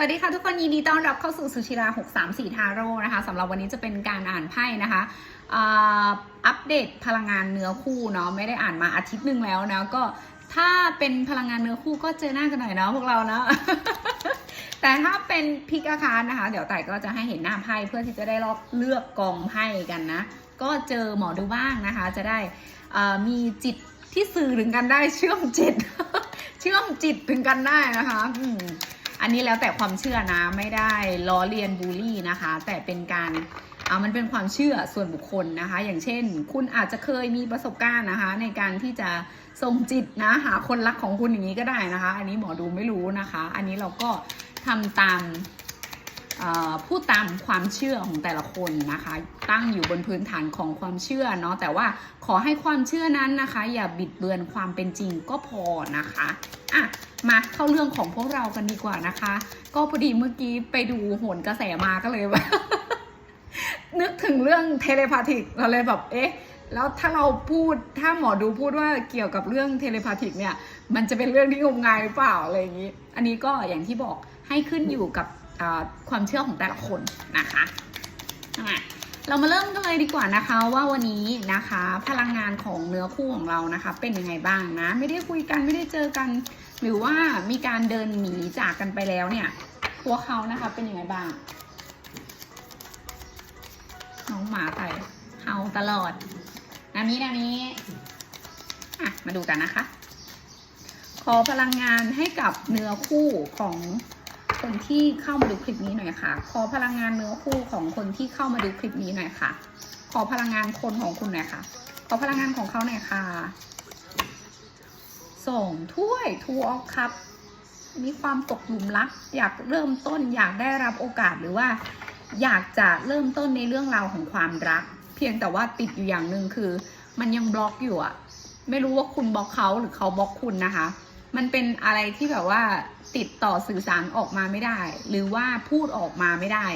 วัสดีค่ะทุกคนยินดีต้อนรับเข้าสู่สุชิรา634ทาโร่นะคะสำหรับวันนี้จะเป็นการอ่านไพ่นะคะอัปเดตพลังงานเนื้อคู่เนาะไม่ได้อ่านมาอาทิตย์หนึ่งแล้วนะก็ถ้าเป็นพลังงานเนื้อคู่ก็เจอหน้ากันหน่อยเนาะพวกเราเนาะแต่ถ้าเป็นพิกอาคารนะคะ เดี๋ยวไต่ก็จะให้เห็นหน้าไพ่เพื่อที่จะได้ลอกเลือกกองไพ่กันนะ ก็เจอหมอดูบ้างนะคะ จะได้มีจิตที่สื่อถึงกันได้เชื่อมจิต เชื่อมจิตถึงกันได้นะคะ อันนี้แล้วแต่ความเชื่อนะไม่ได้ล้อเลียนบูลลี่นะคะ แต่เป็นการอ่ามันเป็นความเชื่อส่วนบุคคลนะคะ อย่างเช่น คุณอาจจะเคยมีประสบการณ์นะคะ ในการที่จะส่งจิตนะหาคนรักของคุณอย่างนี้ก็ได้นะคะ อันนี้หมอดูไม่รู้นะคะ อันนี้เราก็ทำตาม พูดตามความเชื่อของแต่ละคนนะคะ ตั้งอยู่บนพื้นฐานของความเชื่อเนาะแต่ว่าขอให้ความเชื่อนั้นนะคะ อย่าบิดเบือนความเป็นจริงก็พอนะคะอะมาเข้าเรื่องของพวกเรากันดีกว่านะคะ ก็พอดีเมื่อกี้ไปดูโหนกระแสมาก็เลยว่านึกถึงเรื่องเทเลพาธิกเราเลยแบบเอ๊ะแล้วถ้าเราพูดถ้าหมอดูพูดว่าเกี่ยวกับเรื่องเทเลพาธิกเนี่ย มันจะเป็นเรื่องที่งมงายหรือเปล่าอะไรอย่างนี้ อันนี้ก็อย่างที่บอกให้ขึ้นอยู่กับ ความเชื่อของแต่ละคนนะคะเรามาเริ่มกันเลยดีกว่านะคะว่าวันนี้นะคะพลังงานของเนื้อคู่ของเรานะคะ เป็นยังไงบ้างนะ ไม่ได้คุยกันไม่ได้เจอกัน หรือว่ามีการเดินหนีจากกันไปแล้วเนี่ยพวเขานะคะเป็นยังไงบ้างน้องหมาไปเห่าตลอดนานี้นานี้อะมาดูกันนะคะ ขอพลังงานให้กับเนื้อคู่ของ คนที่เข้ามาดูคลิปนี้หน่อยค่ะ ขอพลังงานเนื้อคู่ของคนที่เข้ามาดูคลิปนี้หน่อยค่ะ ขอพลังงานคนของคุณหน่อยค่ะ ขอพลังงานของเขาหน่อยค่ะ ส่งถ้วยทูออฟคัพมีความตกหลุมรัก อยากเริ่มต้น อยากได้รับโอกาสหรือว่า อยากจะเริ่มต้นในเรื่องราวของความรัก เพียงแต่ว่าติดอยู่อย่างหนึ่งคือ มันยังบล็อกอยู่อะไม่รู้ว่าคุณบล็อกเขาหรือเขาบล็อกคุณนะคะ มันเป็นอะไรที่แบบว่าติดต่อสื่อสารออกมาไม่ได้ หรือว่าพูดออกมาไม่ได้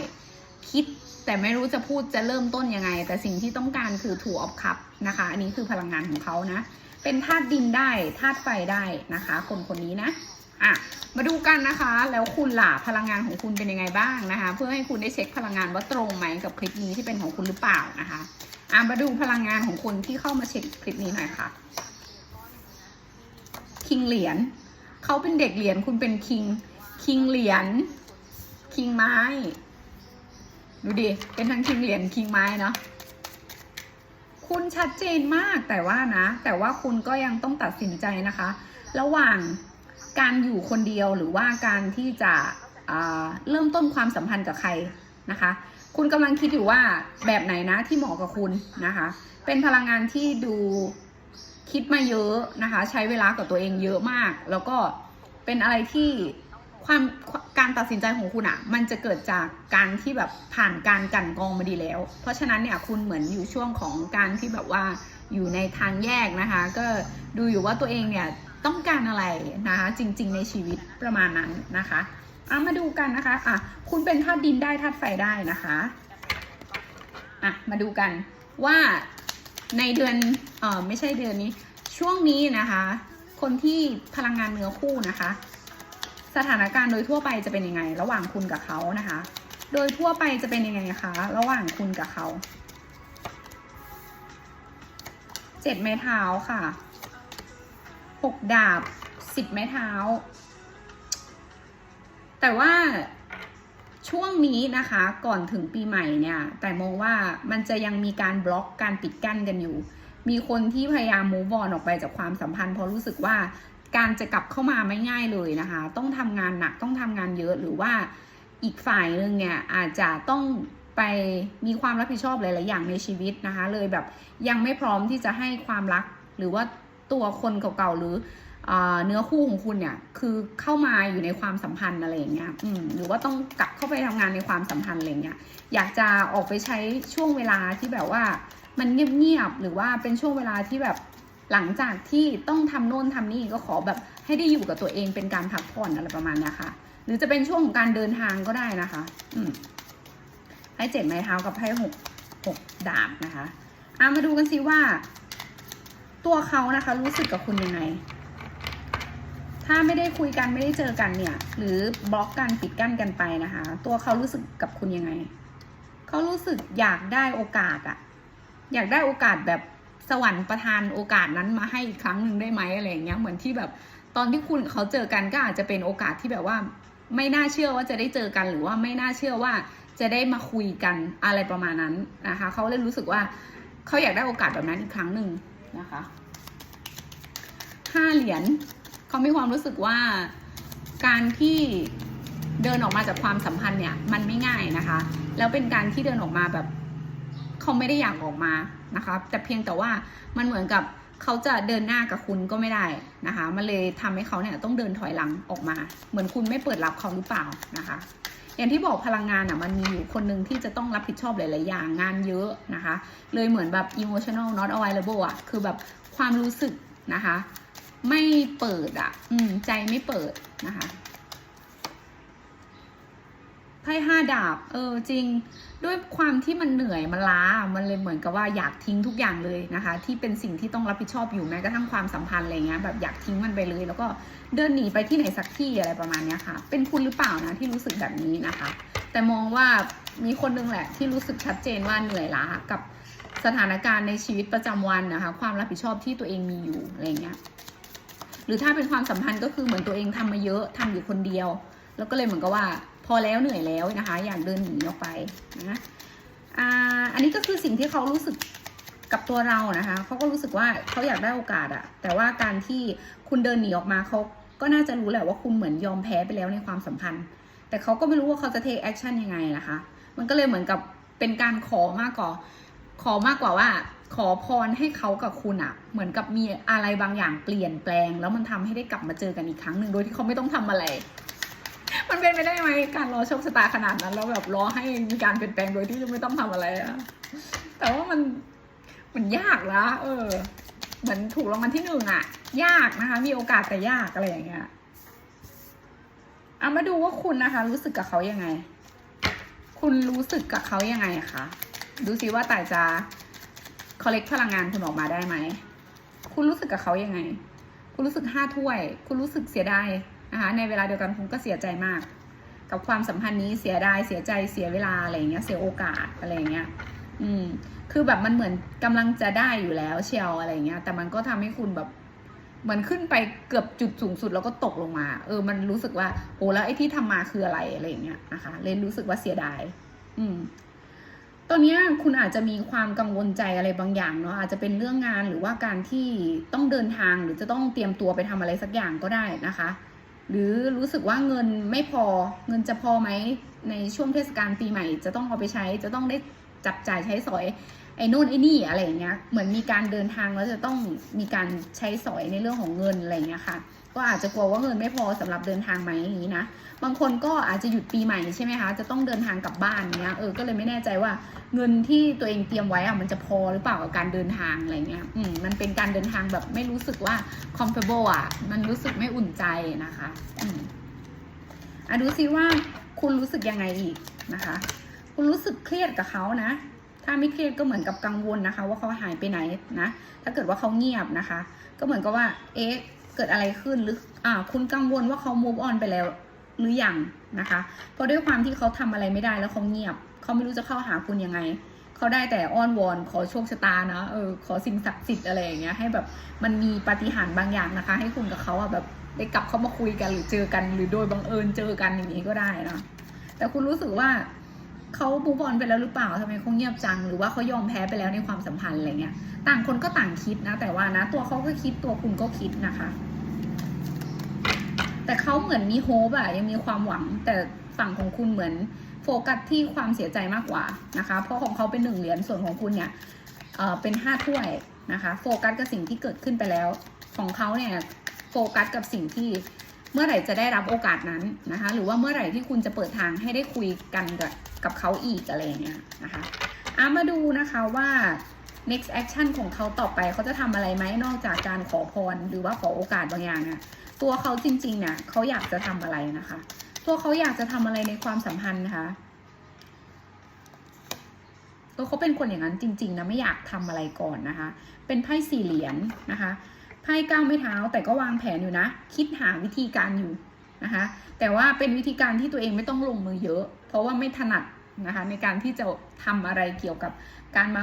คิดแต่ไม่รู้จะพูดจะเริ่มต้นยังไง แต่สิ่งที่ต้องการคือถูออฟคัพนะคะ อันนี้คือพลังงานของเขานะ เป็นธาตุดินได้ธาตุไฟได้นะคะ คนคนนี้นะอะมาดูกันนะคะ แล้วคุณล่ะพลังงานของคุณเป็นยังไงบ้างนะคะ เพื่อให้คุณได้เช็คพลังงานว่าตรงไหมกับคลิปนี้ที่เป็นของคุณหรือเปล่านะคะอะมาดูพลังงานของคนที่เข้ามาเช็คคลิปนี้หน่อยค่ะ คิงเหรียญเขาเป็นเด็กเหรียญคุณเป็นคิงคิงเหรียญคิงไม้ ดูดิ เป็นทั้งคิงเหรียญคิงไม้เนาะคุณชัดเจนมากแต่ว่านะ แต่ว่าคุณก็ยังต้องตัดสินใจนะคะ ระหว่างการอยู่คนเดียวหรือว่าการที่จะเริ่มต้นความสัมพันธ์กับใครนะคะ คุณกำลังคิดอยู่ว่าแบบไหนนะที่เหมาะกับคุณนะคะ เป็นพลังงานที่ดู คิดมาเยอะนะคะ ใช้เวลากับตัวเองเยอะมาก แล้วก็เป็นอะไรที่ความการตัดสินใจของคุณอะ่ะมันจะเกิดจากการที่แบบผ่านการกันกองมาดีแล้ว เพราะฉะนั้นเนี่ยคุณเหมือนอยู่ช่วงของการที่แบบว่าอยู่ในทางแยกนะคะ ก็ดูอยู่ว่าตัวเองเนี่ยต้องการอะไรนะคะจริง ๆ ในชีวิตประมาณนั้นนะคะอะมาดูกันนะคะอะคุณเป็นธาตุดินได้ธาตุไฟได้นะคะอะมาดูกันว่า ในเดือนเออไม่ใช่เดือนนี้ ช่วงนี้นะคะ คนที่พลังงานเนื้อคู่นะคะ สถานการณ์โดยทั่วไปจะเป็นยังไง ระหว่างคุณกับเขานะคะ โดยทั่วไปจะเป็นยังไงคะ ระหว่างคุณกับเขาเจ็ดไม้เท้าค่ะหกดาบสิบไม้เท้า แต่ว่า ช่วงนี้นะคะก่อนถึงปีใหม่เนี่ย แต่มองว่ามันจะยังมีการบล็อกการปิดกั้นกันอยู่ มีคนที่พยายามมูฟออนออกไปจากความสัมพันธ์เพราะรู้สึกว่าการจะกลับเข้ามาไม่ง่ายเลยนะคะ ต้องทำงานหนักต้องทำงานเยอะหรือว่าอีกฝ่ายหนึ่งเนี่ยอาจจะต้องไปมีความรับผิดชอบหลาย ๆ อย่างในชีวิตนะคะ เลยแบบยังไม่พร้อมที่จะให้ความรัก หรือว่าตัวคนเก่า ๆ หรือ เนื้อคู่ของคุณเนี่ย คือเข้ามาอยู่ในความสัมพันธ์อะไรอย่างเงี้ยหรือว่าต้องกลับเข้าไปทำงานในความสัมพันธ์อะไรเงี้ย อยากจะออกไปใช้ช่วงเวลาที่แบบว่า มันเงียบๆหรือว่าเป็นช่วงเวลาที่แบบหลังจากที่ต้องทำโน่นทำนี่ก็ขอแบบให้ได้อยู่กับตัวเองเป็นการพักผ่อนอะไรประมาณนี้ค่ะ หรือจะเป็นช่วงของการเดินทางก็ได้นะคะ อืมให้เจ็ดไม้เท้ากับให้หกหกดาบนะคะอะมาดูกันสิว่า ตัวเขานะคะ รู้สึกกับคุณยังไง ถ้าไม่ได้คุยกันไม่ได้เจอกันเนี่ย หรือบล็อกกันปิดกั้นกันไปนะคะ ตัวเขารู้สึกกับคุณยังไง เขารู้สึกอยากได้โอกาสอะอยากได้โอกาสแบบสวรรค์ประทานโอกาสนั้นมาให้อีกครั้งหนึ่งได้ไหมอะไรอย่างเงี้ยเหมือนที่แบบตอนที่คุณเขาเจอกันก็อาจจะเป็นโอกาสที่แบบว่า ไม่น่าเชื่อว่าจะได้เจอกันหรือว่าไม่น่าเชื่อว่าจะได้มาคุยกันอะไรประมาณนั้นนะคะเขาเลยรู้สึกว่าเขาอยากได้โอกาสแบบนั้นอีกครั้งหนึ่งนะคะห้าเหรียญ เขามีความรู้สึกว่าการที่เดินออกมาจากความสัมพันธ์เนี่ยมันไม่ง่ายนะคะ แล้วเป็นการที่เดินออกมาแบบเขาไม่ได้อยากออกมานะคะ แต่เพียงแต่ว่ามันเหมือนกับเขาจะเดินหน้ากับคุณก็ไม่ได้นะคะ มันเลยทำให้เขาเนี่ยต้องเดินถอยหลังออกมา เหมือนคุณไม่เปิดรับเขาหรือเปล่านะคะ อย่างที่บอกพลังงานอะมันมีอยู่คนหนึ่งที่จะต้องรับผิดชอบหลาย ๆ อย่างงานเยอะนะคะ เลยเหมือนแบบ emotional not available อะคือแบบความรู้สึกนะคะ ไม่เปิดอะ อืม ใจไม่เปิดนะคะไพ่ห้าดาบ เออจริง ด้วยความที่มันเหนื่อยมันล้า มันเลยเหมือนกับว่าอยากทิ้งทุกอย่างเลยนะคะ ที่เป็นสิ่งที่ต้องรับผิดชอบอยู่แม้กระทั่งความสัมพันธ์อะไรเงี้ยแบบอยากทิ้งมันไปเลย แล้วก็เดินหนีไปที่ไหนสักที่อะไรประมาณเนี้ยค่ะ เป็นคุณหรือเปล่านะที่รู้สึกแบบนี้นะคะ แต่มองว่ามีคนนึงแหละที่รู้สึกชัดเจนว่าเหนื่อยล้ากับสถานการณ์ในชีวิตประจำวันนะคะ ความรับผิดชอบที่ตัวเองมีอยู่อะไรเงี้ย หรือถ้าเป็นความสัมพันธ์ก็คือเหมือนตัวเองทำมาเยอะทำอยู่คนเดียว แล้วก็เลยเหมือนกับว่า พอแล้วเหนื่อยแล้วนะคะ อยากเดินหนีออกไปนะอ่าอันนี้ก็คือสิ่งที่เขารู้สึกกับตัวเรานะคะเขาก็รู้สึกว่าเขาอยากได้โอกาสอะแต่ว่าการที่คุณเดินหนีออกมาเขาก็น่าจะรู้แหละว่าคุณเหมือนยอมแพ้ไปแล้วในความสัมพันธ์ แต่เขาก็ไม่รู้ว่าเขาจะ take action ยังไงนะคะ มันก็เลยเหมือนกับเป็นการขอมากกว่าขอมากกว่าว่า ขอพรให้เขากับคุณอะเหมือนกับมีอะไรบางอย่างเปลี่ยนแปลง แล้วมันทำให้ได้กลับมาเจอกันอีกครั้งหนึ่งโดยที่เขาไม่ต้องทำอะไร มันเป็นไปได้ไหมการรอโชคชะตาขนาดนั้นแล้วแบบรอให้มีการเปลี่ยนแปลงโดยที่ไม่ต้องทำอะไรอะแต่ว่ามันมันยากนะเออ เหมือนถูกรางวัลที่หนึ่งอะยากนะคะ มีโอกาสแต่ยากอะไรอย่างเงี้ยเอามาดูว่าคุณนะคะ รู้สึกกับเขายังไง คุณรู้สึกกับเขายังไงคะดูซิว่าแต่จะ คอลเลกพลังงานคุณออกมาได้ไหม คุณรู้สึกกับเขายังไง คุณรู้สึกห้าถ้วย คุณรู้สึกเสียดายนะคะ ในเวลาเดียวกันคุณก็เสียใจมาก กับความสัมพันธ์นี้เสียดาย เสียใจ เสียเวลาอะไรเงี้ย เสียโอกาสอะไรเงี้ย อืม คือแบบมันเหมือนกำลังจะได้อยู่แล้วเชียวอะไรเงี้ย แต่มันก็ทำให้คุณแบบมือนขึ้นไปเกือบจุดสูงสุดแล้วก็ตกลงมา เออ มันรู้สึกว่า โอ้แล้วไอ้ที่ทำมาคืออะไรอะไรอย่างเงี้ยนะคะ เลยรู้สึกว่าเสียดาย อืม ตอนนี้คุณอาจจะมีความกังวลใจอะไรบางอย่างเนาะอาจจะเป็นเรื่องงานหรือว่าการที่ต้องเดินทางหรือจะต้องเตรียมตัวไปทำอะไรสักอย่างก็ได้นะคะ หรือรู้สึกว่าเงินไม่พอเงินจะพอไหมในช่วงเทศกาลปีใหม่ จะต้องเอาไปใช้จะต้องได้จับจ่ายใช้สอยไอ้นู่นไอ้นี่อะไรอย่างเงี้ยเหมือนมีการเดินทางแล้วจะต้องมีการใช้สอยในเรื่องของเงินอะไรอย่างเงี้ยค่ะ ก็อาจจะกลัวว่าเงินไม่พอสำหรับเดินทางไหมอย่างนี้นะ บางคนก็อาจจะหยุดปีใหม่ใช่ไหมคะ จะต้องเดินทางกลับบ้านเนี้ย เออ ก็เลยไม่แน่ใจว่าเงินที่ตัวเองเตรียมไว้อะมันจะพอหรือเปล่ากับการเดินทางอะไรเงี้ย อืม มันเป็นการเดินทางแบบไม่รู้สึกว่า comfortable อะ มันรู้สึกไม่อุ่นใจนะคะ อืมอะดูซิว่าคุณรู้สึกยังไงอีกนะคะ คุณรู้สึกเครียดกับเขานะ ถ้าไม่เครียดก็เหมือนกับกังวลนะคะ ว่าเขาหายไปไหนนะ ถ้าเกิดว่าเขาเงียบนะคะ ก็เหมือนกับว่า เอ๊ะ เกิดอะไรขึ้นหรืออ่าคุณกังวลว่าเขา move on ไปแล้วหรือยังนะคะ เพราะด้วยความที่เขาทำอะไรไม่ได้แล้วเขาเงียบ เขาไม่รู้จะเข้าหาคุณยังไง เขาได้แต่อ้อนวอนขอโชคชะตานะเออขอสิ่งศักดิ์สิทธิ์อะไรอย่างเงี้ยให้แบบมันมีปาฏิหาริย์บางอย่างนะคะ ให้คุณกับเขาอะแบบได้กลับเข้ามาคุยกันหรือเจอกัน หรือโดยบังเอิญเจอกันอย่างนี้ก็ได้นะแต่คุณรู้สึกว่า เขาบูบอลไปแล้วหรือเปล่าทำไมเขาเงียบจัง หรือว่าเขายอมแพ้ไปแล้วในความสัมพันธ์อะไรเงี้ย ต่างคนก็ต่างคิดนะ แต่ว่านะ ตัวเขาก็คิดตัวคุณก็คิดนะคะ แต่เขาเหมือนมีโฮปอะยังมีความหวัง แต่ฝั่งของคุณเหมือนโฟกัสที่ความเสียใจมากกว่านะคะ เพราะของเขาเป็นหนึ่งเหรียญส่วนของคุณเนี่ยเออเป็นห้าถ้วยนะคะ โฟกัสกับสิ่งที่เกิดขึ้นไปแล้ว ของเขาเนี่ยโฟกัสกับสิ่งที่เมื่อไหร่จะได้รับโอกาสนั้นนะคะ หรือว่าเมื่อไหร่ที่คุณจะเปิดทางให้ได้คุยกันกับ กับเขาอีกอะไรอย่างเงี้ยนะคะอามาดูนะคะว่า next action ของเขาต่อไปเขาจะทำอะไรไหมนอกจากการขอพรหรือว่าขอโอกาสบางอย่างเนี่ยตัวเขาจริงๆเนี่ยเขาอยากจะทำอะไรนะคะ ตัวเขาอยากจะทำอะไรในความสัมพันธ์นะคะตัวเขาเป็นคนอย่างนั้นจริง ๆนะไม่อยากทำอะไรก่อนนะคะ เป็นไพ่สี่เหรียญนะคะไพ่ก้าวไม่เท้า แต่ก็วางแผนอยู่นะ คิดหาวิธีการอยู่นะคะ แต่ว่าเป็นวิธีการที่ตัวเองไม่ต้องลงมือเยอะ เพราะว่าไม่ถนัดนะคะในการที่จะทำอะไรเกี่ยวกับการมา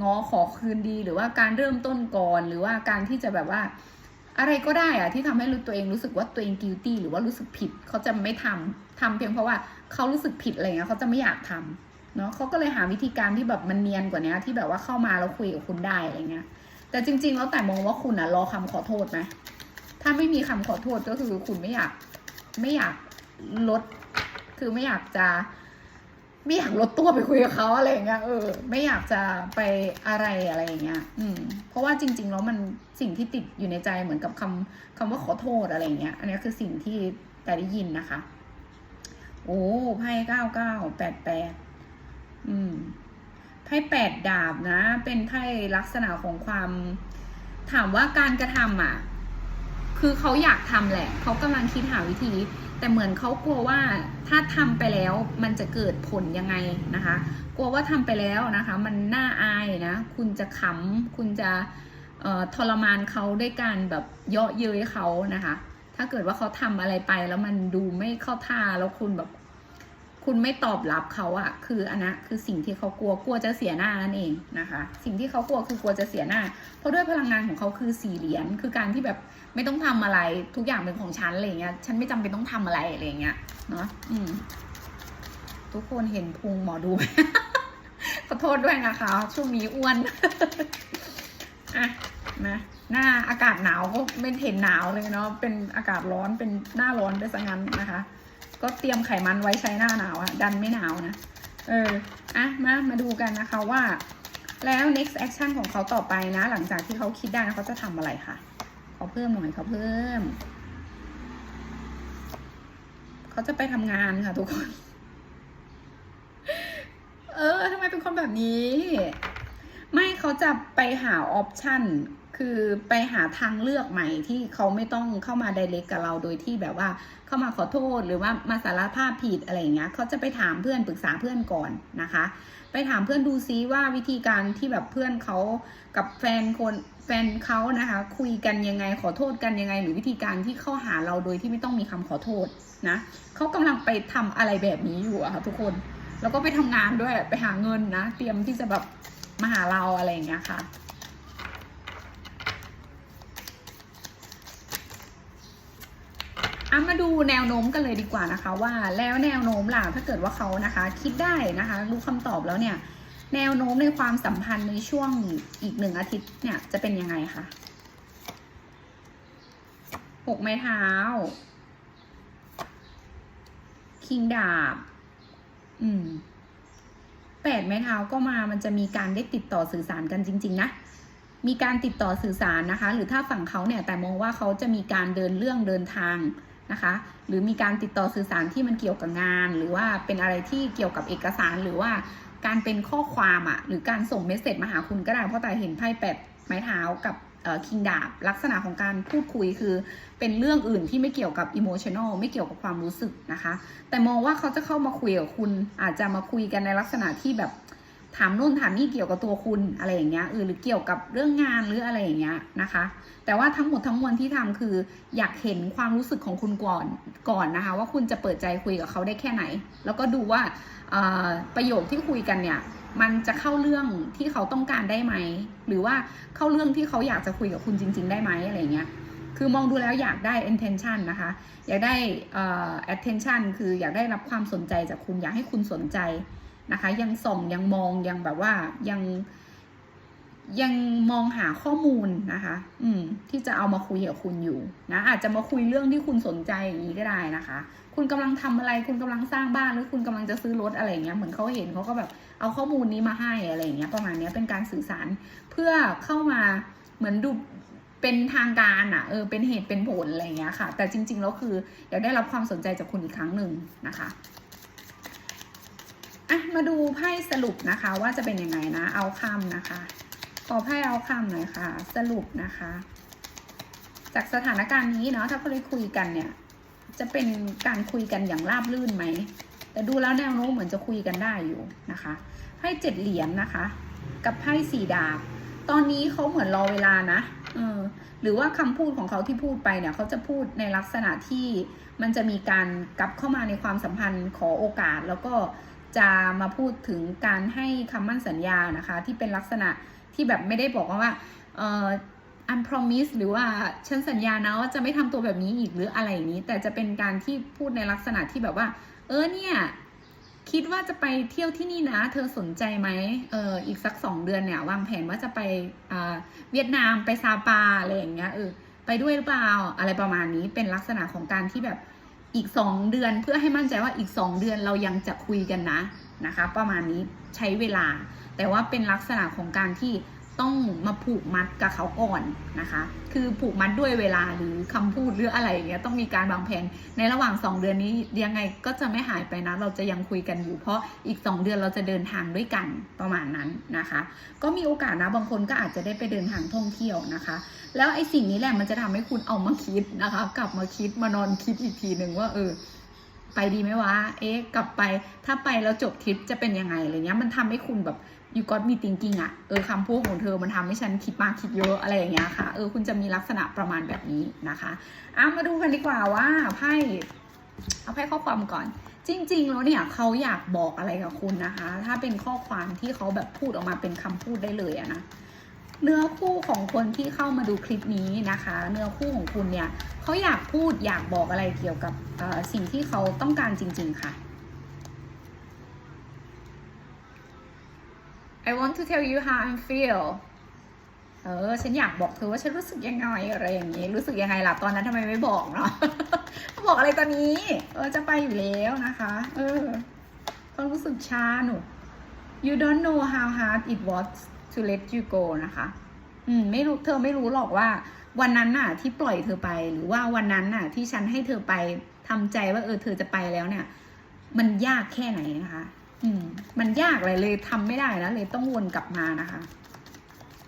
ง้อขอคืนดี หรือว่าการเริ่มต้นก่อนหรือว่าการที่จะแบบว่า อะไรก็ได้อะที่ทำให้รู้ตัวเองรู้สึกว่าตัวเอง guilty หรือว่ารู้สึกผิดเขาจะไม่ทำทำเพียงเพราะว่าเขารู้สึกผิดอะไรเงี้ยเขาจะไม่อยากทำเนาะเขาก็เลยหาวิธีการที่แบบมันเนียนกว่านี้ที่แบบว่าเข้ามาแล้วคุยกับคุณได้อะไรเงี้ยแต่จริง ๆ แล้วแต่มองว่าคุณอะรอคำขอโทษไหมถ้าไม่มีคำขอโทษก็คือคุณไม่อยากไม่อยากลด คือไม่อยากจะ ไม่อยากลดตัวไปคุยกับเขาอะไรอย่างเงี้ยเออ ไม่อยากจะไปอะไรอะไรอย่างเงี้ย อืม เพราะว่าจริง ๆ แล้วมันสิ่งที่ติดอยู่ในใจเหมือนกับคำคำว่าขอโทษอะไรอย่างเงี้ย อันนี้คือสิ่งที่แต่ได้ยินนะคะ โอ้ไพ่เก้าเก้าแปดแปดอืมไพ่แปดดาบนะ เป็นไพ่ลักษณะของความ ถามว่าการกระทำอะ คือเขาอยากทำแหละ เขากำลังคิดหาวิธี แต่เหมือนเขากลัวว่าถ้าทำไปแล้วมันจะเกิดผลยังไงนะคะ กลัวว่าทำไปแล้วนะคะ มันน่าอายนะ คุณจะขำคุณจะทรมานเขาด้วยการแบบเยาะเย้ยเขานะคะ ถ้าเกิดว่าเขาทำอะไรไปแล้วมันดูไม่เข้าท่าแล้วคุณแบบ คุณไม่ตอบรับเขาอะคืออันนะคือสิ่งที่เขากลัวกลัวจะเสียหน้านั่นเองนะคะ สิ่งที่เขากลัวคือกลัวจะเสียหน้า เพราะด้วยพลังงานของเขาคือสี่เหรียญคือการที่แบบไม่ต้องทำอะไรทุกอย่างเป็นของฉันอะไรเงี้ยฉันไม่จำเป็นต้องทำอะไรอะไรเงี้ยเนาะอืม ทุกคนเห็นพุงหมอดูไหมขอโทษด้วยนะคะ ช่วงนี้อ้วนอะนะหน้าอากาศหนาวก็ไม่เห็นหนาวเลยเนาะเป็นอากาศร้อนเป็นหน้าร้อนไปซะงั้นนะคะ ก็เตรียมไขมันไว้ใช้หน้าหนาวอะดันไม่หนาวนะ เอออะมามาดูกันนะคะว่า แล้ว next action ของเขาต่อไปนะ หลังจากที่เขาคิดได้เขาจะทำอะไรค่ะขอเพิ่มหน่อยขอเพิ่ม เขาจะไปทำงานค่ะทุกคน เออทำไมเป็นคนแบบนี้ ไม่เขาจะไปหาออปชัน คือไปหาทางเลือกใหม่ที่เขาไม่ต้องเข้ามาไดเรกกับเราโดยที่แบบว่าเข้ามาขอโทษหรือว่ามาสารภาพผิดอะไรอย่างเงี้ยเขาจะไปถามเพื่อนปรึกษาเพื่อนก่อนนะคะ ไปถามเพื่อนดูซิว่าวิธีการที่แบบเพื่อนเขากับแฟนคนแฟนเขานะคะ คุยกันยังไงขอโทษกันยังไง หรือวิธีการที่เข้าหาเราโดยที่ไม่ต้องมีคำขอโทษนะเขากำลังไปทำอะไรแบบนี้อยู่อะค่ะทุกคนแล้วก็ไปทำงานด้วยไปหาเงินนะ เตรียมที่จะแบบมาหาเราอะไรอย่างเงี้ยค่ะ อะมาดูแนวโน้มกันเลยดีกว่านะคะว่าแล้วแนวโน้มล่ะถ้าเกิดว่าเขานะคะ คิดได้นะคะ รู้คำตอบแล้วเนี่ย แนวโน้มในความสัมพันธ์ในช่วงอีกหนึ่งอาทิตย์เนี่ยจะเป็นยังไงคะหกไม้เท้า คิงดาบ อืมแปดไม้เท้าก็มามันจะมีการได้ติดต่อสื่อสารกันจริง ๆ นะมีการติดต่อสื่อสารนะคะ หรือถ้าฝั่งเขาเนี่ยแต่มองว่าเขาจะมีการเดินเรื่องเดินทาง นะคะ หรือมีการติดต่อสื่อสารที่มันเกี่ยวกับงาน หรือว่าเป็นอะไรที่เกี่ยวกับเอกสารหรือว่าการเป็นข้อความอะ่ะหรือการส่งเมสเซจมาหาคุณก็ได้เพราะแต่เห็นไพ่แปดไม้เท้ากับคิงดาบลักษณะของการพูดคุยคือเป็นเรื่องอื่นที่ไม่เกี่ยวกับอิโมชันอลไม่เกี่ยวกับความรู้สึกนะคะ แต่มองว่าเขาจะเข้ามาคุยกับคุณอาจจะมาคุยกันในลักษณะที่แบบ ถามนู่นถามนี่เกี่ยวกับตัวคุณอะไรอย่างเงี้ยเออหรือเกี่ยวกับเรื่องงานหรืออะไรอย่างเงี้ยนะคะ แต่ว่าทั้งหมดทั้งมวลที่ทำคืออยากเห็นความรู้สึกของคุณก่อนก่อนนะคะ ว่าคุณจะเปิดใจคุยกับเขาได้แค่ไหน แล้วก็ดูว่าประโยคที่คุยกันเนี่ย มันจะเข้าเรื่องที่เขาต้องการได้ไหม หรือว่าเข้าเรื่องที่เขาอยากจะคุยกับคุณจริง ๆ ได้ไหมอะไรเงี้ยคือมองดูแล้วอยากได้ intention นะคะ อยากได้ attention คืออยากได้รับความสนใจจากคุณอยากให้คุณสนใจ นะคะ ยังส่องยังมองยังแบบว่ายังยังมองหาข้อมูลนะคะ อืม ที่จะเอามาคุยกับคุณอยู่นะ อาจจะมาคุยเรื่องที่คุณสนใจอย่างนี้ก็ได้นะคะ คุณกำลังทำอะไร คุณกำลังสร้างบ้านหรือคุณกำลังจะซื้อรถอะไรเงี้ย เหมือนเขาเห็นเขาก็แบบเอาข้อมูลนี้มาให้อะไรเงี้ย ประมาณนี้เป็นการสื่อสารเพื่อเข้ามาเหมือนดูเป็นทางการอะ่ะ เออ เป็นเหตุเป็นผลอะไรเงี้ยค่ะ แต่จริงๆแล้วคืออยากได้รับความสนใจจากคุณอีกครั้งหนึ่งนะคะ อะมาดูไพ่สรุปนะคะว่าจะเป็นยังไงนะเอาคำนะคะขอไพ่เอาคำหน่อยค่ะ สรุปนะคะ จากสถานการณ์นี้เนาะถ้าเขาได้คุยกันเนี่ย จะเป็นการคุยกันอย่างราบรื่นไหมแต่ดูแล้วแนวโน้มเหมือนจะคุยกันได้อยู่นะคะไพ่เจ็ดเหรียญนะคะ กับไพ่สี่ดาบ ตอนนี้เขาเหมือนรอเวลานะเออหรือว่าคำพูดของเขาที่พูดไปเนี่ยเขาจะพูดในลักษณะที่มันจะมีการกลับเข้ามาในความสัมพันธ์ขอโอกาสแล้วก็ จะมาพูดถึงการให้คำมั่นสัญญานะคะ ที่เป็นลักษณะที่แบบไม่ได้บอกว่าเอ่อ un promise หรือว่าฉันสัญญานะว่าจะไม่ทำตัวแบบนี้อีกหรืออะไรอย่างนี้ แต่จะเป็นการที่พูดในลักษณะที่แบบว่า เออเนี่ยคิดว่าจะไปเที่ยวที่นี่นะ เธอสนใจไหมเอออีกสักสองเดือนเนี่ยวางแผนว่าจะไปเวียดนามไปซาปาอะไรอย่างเงี้ยเออไปด้วยหรือเปล่าอะไรประมาณนี้เป็นลักษณะของการที่แบบ อีกสองเดือนเพื่อให้มั่นใจว่าอีกสองเดือนเรายังจะคุยกันนะนะคะ ประมาณนี้ใช้เวลา แต่ว่าเป็นลักษณะของการที่ ต้องมาผูกมัดกับเขาก่อนนะคะ คือผูกมัดด้วยเวลาหรือคำพูดหรืออะไรอย่างเงี้ยต้องมีการวางแผนในระหว่าง 2 เดือนนี้ยังไงก็จะไม่หายไปนะ เราจะยังคุยกันอยู่ เพราะอีก 2 เดือนเราจะเดินทางด้วยกันประมาณนั้นนะคะ ก็มีโอกาสนะบางคนก็อาจจะได้ไปเดินทางท่องเที่ยวนะคะ แล้วไอ้สิ่งนี้แหละมันจะทำให้คุณเอามาคิดนะคะ กลับมาคิดมานอนคิดอีกทีหนึ่งว่าเออไปดีไหมวะ เอ๊ะ กลับไป ถ้าไปแล้วจบทริปจะเป็นยังไงอะไรเงี้ย มันทำให้คุณแบบ you got me thinking อะเออคำพูดของเธอมันทำให้ฉันคิดมากคิดเยอะอะไรอย่างเงี้ยค่ะ เออคุณจะมีลักษณะประมาณแบบนี้นะคะอะมาดูกันดีกว่าว่าไพ่เอาไพ่ข้อความก่อน จริง ๆ แล้วเนี่ยเขาอยากบอกอะไรกับคุณนะคะ ถ้าเป็นข้อความที่เขาแบบพูดออกมาเป็นคำพูดได้เลยอะนะเนื้อคู่ของคนที่เข้ามาดูคลิปนี้นะคะ เนื้อคู่ของคุณเนี่ยเขาอยากพูดอยากบอกอะไรเกี่ยวกับสิ่งที่เขาต้องการจริง ๆ ค่ะ I want to tell you how I feel เออ ฉันอยากบอกเธอว่าฉันรู้สึกยังไงอะไรอย่างนี้ รู้สึกยังไงล่ะตอนนั้นทำไมไม่บอกเนาะบอกอะไรตอนนี้ เออ จะไปอยู่แล้วนะคะ เออต้องรู้สึกช้าหนู you don't know how hard it was to let you go นะคะ อืม ไม่รู้ เธอไม่รู้หรอกว่า วันนั้นน่ะ ที่ปล่อยเธอไป หรือว่าวันนั้นน่ะ ที่ฉันให้เธอไปทำใจว่าเออ เธอจะไปแล้วเนี่ย มันยากแค่ไหนนะคะ อืม มันยากเลยเลยทำไม่ได้แล้วเลยต้องวนกลับมานะคะ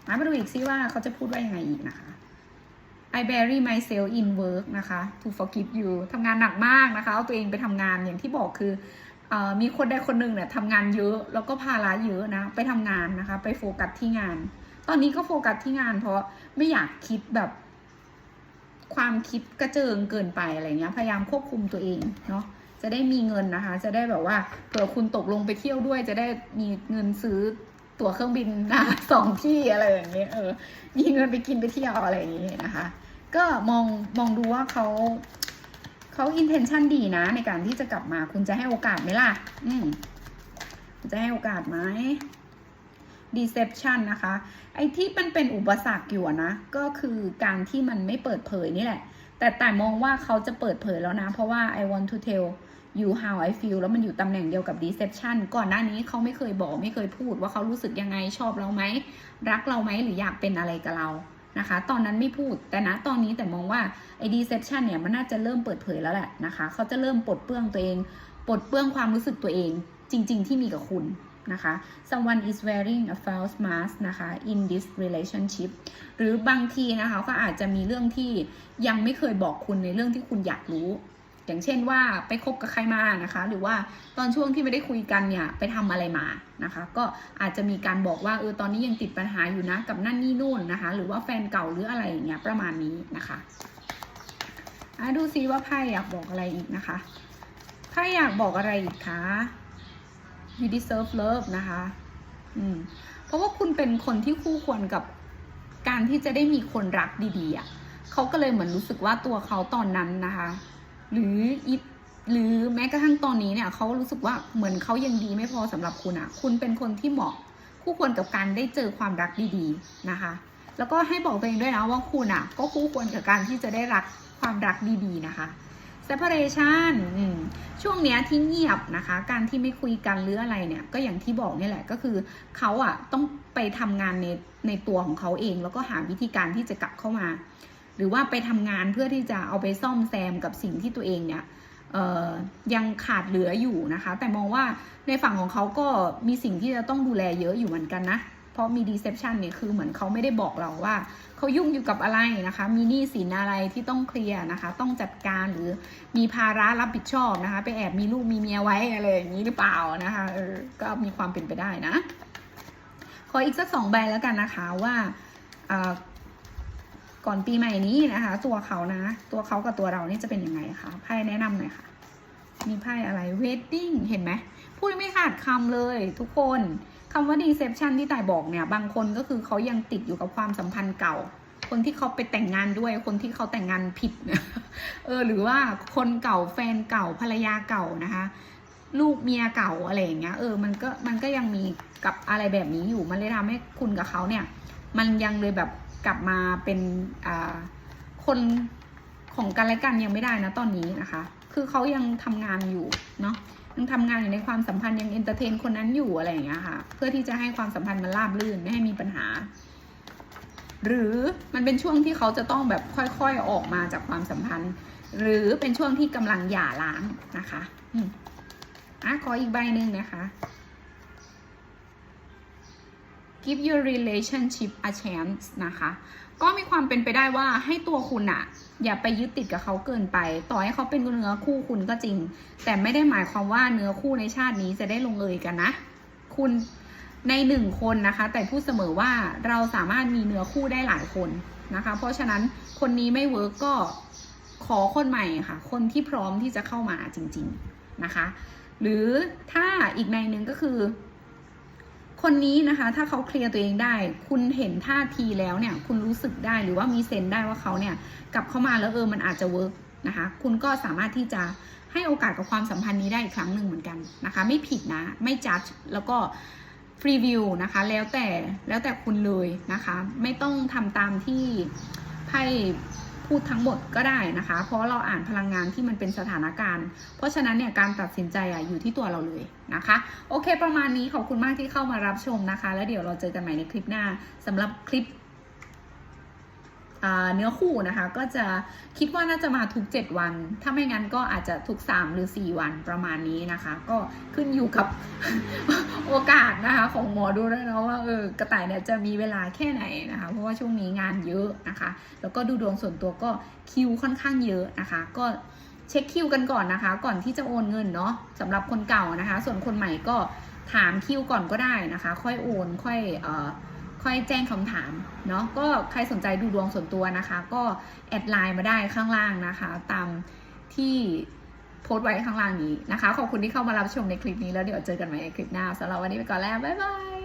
มาดูอีกซิว่าเขาจะพูดว่ายังไงอีกนะคะ I bury myself in work นะคะ to forgive you ทำงานหนักมากนะคะ เอาตัวเองไปทำงานอย่างที่บอกคือเออมีคนใดคนหนึ่งเนี่ยทำงานเยอะ แล้วก็ภาระเยอะนะ ไปทำงานนะคะ ไปโฟกัสที่งาน ตอนนี้ก็โฟกัสที่งาน เพราะไม่อยากคิดแบบ ความคิดกระเจิงเกินไปอะไรเงี้ย พยายามควบคุมตัวเองเนาะ จะได้มีเงินนะคะ จะได้แบบว่าเผื่อคุณตกลงไปเที่ยวด้วย จะได้มีเงินซื้อตั๋วเครื่องบินนะสองที่อะไรอย่างเงี้ยเออ มีเงินไปกินไปเที่ยวอะไรอย่างเงี้ยนะคะ ก็มองมองดูว่าเขาเขาอินเทนชันดีนะ ในการที่จะกลับมาคุณจะให้โอกาสไหมล่ะ อืมจะให้โอกาสไหม deception นะคะ ไอ้ที่มันเป็นอุปสรรคอยู่นะ ก็คือการที่มันไม่เปิดเผยนี่แหละ แต่แต่มองว่าเขาจะเปิดเผยแล้วนะ เพราะว่า I want to tell you how I feel แล้วมันอยู่ตำแหน่งเดียวกับ deception ก่อนหน้านี้เขาไม่เคยบอกไม่เคยพูดว่าเขารู้สึกยังไงชอบเราไหม รักเราไหมหรืออยากเป็นอะไรกับเรานะคะ ตอนนั้นไม่พูดแต่นะตอนนี้แต่มองว่าไอ้ deception เนี่ยมันน่าจะเริ่มเปิดเผยแล้วแหละนะคะเขาจะเริ่มปลดเปลื้องตัวเองปลดเปลื้องความรู้สึกตัวเอง จริง ๆ ที่มีกับคุณนะคะ someone is wearing a false mask นะคะ in this relationship หรือบางทีนะคะก็อาจจะมีเรื่องที่ยังไม่เคยบอกคุณในเรื่องที่คุณอยากรู้ อย่างเช่นว่าไปคบกับใครมานะคะ หรือว่าตอนช่วงที่ไม่ได้คุยกันเนี่ยไปทำอะไรมานะคะ ก็อาจจะมีการบอกว่าเออตอนนี้ยังติดปัญหาอยู่นะกับนั่นนี่นู่นนะคะ หรือว่าแฟนเก่าหรืออะไรอย่างเงี้ยประมาณนี้นะคะอะดูซิว่าไพ่อยากบอกอะไรอีกนะคะไพ่อยากบอกอะไรอีกคะ you deserve love นะคะ อืม เพราะว่าคุณเป็นคนที่คู่ควรกับการที่จะได้มีคนรักดีๆอะเขาก็เลยเหมือนรู้สึกว่าตัวเขาตอนนั้นนะคะ หรืออีหรือแม้กระทั่งตอนนี้เนี่ยเขารู้สึกว่าเหมือนเขายังดีไม่พอสำหรับคุณอะคุณเป็นคนที่เหมาะคู่ควรกับการได้เจอความรักดีๆนะคะ แล้วก็ให้บอกตัวเองด้วยนะว่าคุณอะก็คู่ควรกับการที่จะได้รักความรักดีๆนะคะ separation ช่วงเนี้ยที่เงียบนะคะ การที่ไม่คุยกันหรืออะไรเนี่ย ก็อย่างที่บอกนี่แหละก็คือเขาอะต้องไปทำงานในในตัวของเขาเอง แล้วก็หาวิธีการที่จะกลับเข้ามา หรือว่าไปทำงานเพื่อที่จะเอาไปซ่อมแซมกับสิ่งที่ตัวเองเนี่ยยังขาดเหลืออยู่นะคะ แต่มองว่าในฝั่งของเขาก็มีสิ่งที่จะต้องดูแลเยอะอยู่เหมือนกันนะ เพราะมี deception เนี่ยคือเหมือนเขาไม่ได้บอกเราว่าเขายุ่งอยู่กับอะไรนะคะ มีหนี้สินอะไรที่ต้องเคลียร์นะคะ ต้องจัดการหรือมีภาระรับผิดชอบนะคะ ไปแอบมีลูกมีเมียไว้อะไรอย่างนี้หรือเปล่านะคะออก็มีความเป็นไปได้นะ ขออีกสักสองใบแล้วกันนะคะว่า ก่อนปีใหม่นี้นะคะ ตัวเขานะ ตัวเขากับตัวเรานี่จะเป็นยังไงคะไพ่แนะนำหน่อยค่ะ มีไพ่อะไรเวดดิ้งเห็นไหมพูดไม่ขาดคำเลยทุกคนคำว่า deception ที่ต่ายบอกเนี่ย บางคนก็คือเขายังติดอยู่กับความสัมพันธ์เก่า คนที่เขาไปแต่งงานด้วย คนที่เขาแต่งงานผิดเนี่ยเออ หรือว่าคนเก่าแฟนเก่าภรรยาเก่านะคะ ลูกเมียเก่าอะไรอย่างเงี้ย เออ มันก็มันก็ยังมีกับอะไรแบบนี้อยู่ มันเลยทำให้คุณกับเขาเนี่ย มันยังเลยแบบ กลับมาเป็นคนของกันและกันยังไม่ได้นะตอนนี้นะคะ คือเขายังทำงานอยู่เนาะยังทำงานอยู่ในความสัมพันธ์ยังเอนเตอร์เทนคนนั้นอยู่อะไรอย่างเงี้ยค่ะ เพื่อที่จะให้ความสัมพันธ์มันราบรื่นไม่ให้มีปัญหา หรือมันเป็นช่วงที่เขาจะต้องแบบค่อยๆออกมาจากความสัมพันธ์ หรือเป็นช่วงที่กำลังหย่าร้างนะคะ อืมอะขออีกใบหนึ่งนะคะ give your relationship a chance นะคะ ก็มีความเป็นไปได้ว่าให้ตัวคุณอะอย่าไปยึดติดกับเขาเกินไป ต่อให้เขาเป็นเนื้อคู่คุณก็จริง แต่ไม่ได้หมายความว่าเนื้อคู่ในชาตินี้จะได้ลงเอยกันนะ คุณในหนึ่งคนนะคะ แต่พูดเสมอว่าเราสามารถมีเนื้อคู่ได้หลายคนนะคะ เพราะฉะนั้นคนนี้ไม่เวิร์กก็ขอคนใหม่ค่ะ คนที่พร้อมที่จะเข้ามาจริง ๆนะคะ หรือถ้าอีกในหนึ่งก็คือ คนนี้นะคะ ถ้าเขาเคลียร์ตัวเองได้ คุณเห็นท่าทีแล้วเนี่ย คุณรู้สึกได้หรือว่ามีเซนส์ได้ว่าเขาเนี่ยกลับเข้ามาแล้วเออมันอาจจะเวิร์กนะคะ คุณก็สามารถที่จะให้โอกาสกับความสัมพันธ์นี้ได้อีกครั้งหนึ่งเหมือนกันนะคะ ไม่ผิดนะ ไม่จัดแล้วก็ฟรีวิวนะคะ แล้วแต่แล้วแต่คุณเลยนะคะ ไม่ต้องทำตามที่ไพ่ พูดทั้งหมดก็ได้นะคะ เพราะเราอ่านพลังงานที่มันเป็นสถานการณ์ เพราะฉะนั้นเนี่ยการตัดสินใจอะอยู่ที่ตัวเราเลยนะคะ โอเค ประมาณนี้ขอบคุณมากที่เข้ามารับชมนะคะ แล้วเดี๋ยวเราเจอกันใหม่ในคลิปหน้าสำหรับคลิป เนื้อคู่นะคะก็จะคิดว่าน่าจะมาทุก 7 วัน ถ้าไม่งั้นก็อาจจะทุก 3 หรือ 4 วันประมาณนี้นะคะ ก็ขึ้นอยู่กับโอกาสนะคะของหมอดูด้วนะว่าเออกระต่ายเนี่ยจะมีเวลาแค่ไหนนะคะ เพราะว่าช่วงนี้งานเยอะนะคะ แล้วก็ดูดวงส่วนตัวก็คิวค่อนข้างเยอะนะคะ ก็เช็คคิวกันก่อนนะคะ ก่อนที่จะโอนเงินเนาะสำหรับคนเก่านะคะ ส่วนคนใหม่ก็ถามคิวก่อนก็ได้นะคะ ค่อยโอนค่อยเอ่อ ค่อยแจ้งคำถามเนาะก็ใครสนใจดูดวงส่วนตัวนะคะ ก็แอดไลน์มาได้ข้างล่างนะคะ ตามที่โพสต์ไว้ข้างล่างนี้นะคะ ขอบคุณที่เข้ามารับชมในคลิปนี้แล้วเดี๋ยวเจอกันใหม่ในคลิปหน้าสำหรับวันนี้ไปก่อนแล้ว บ๊ายบาย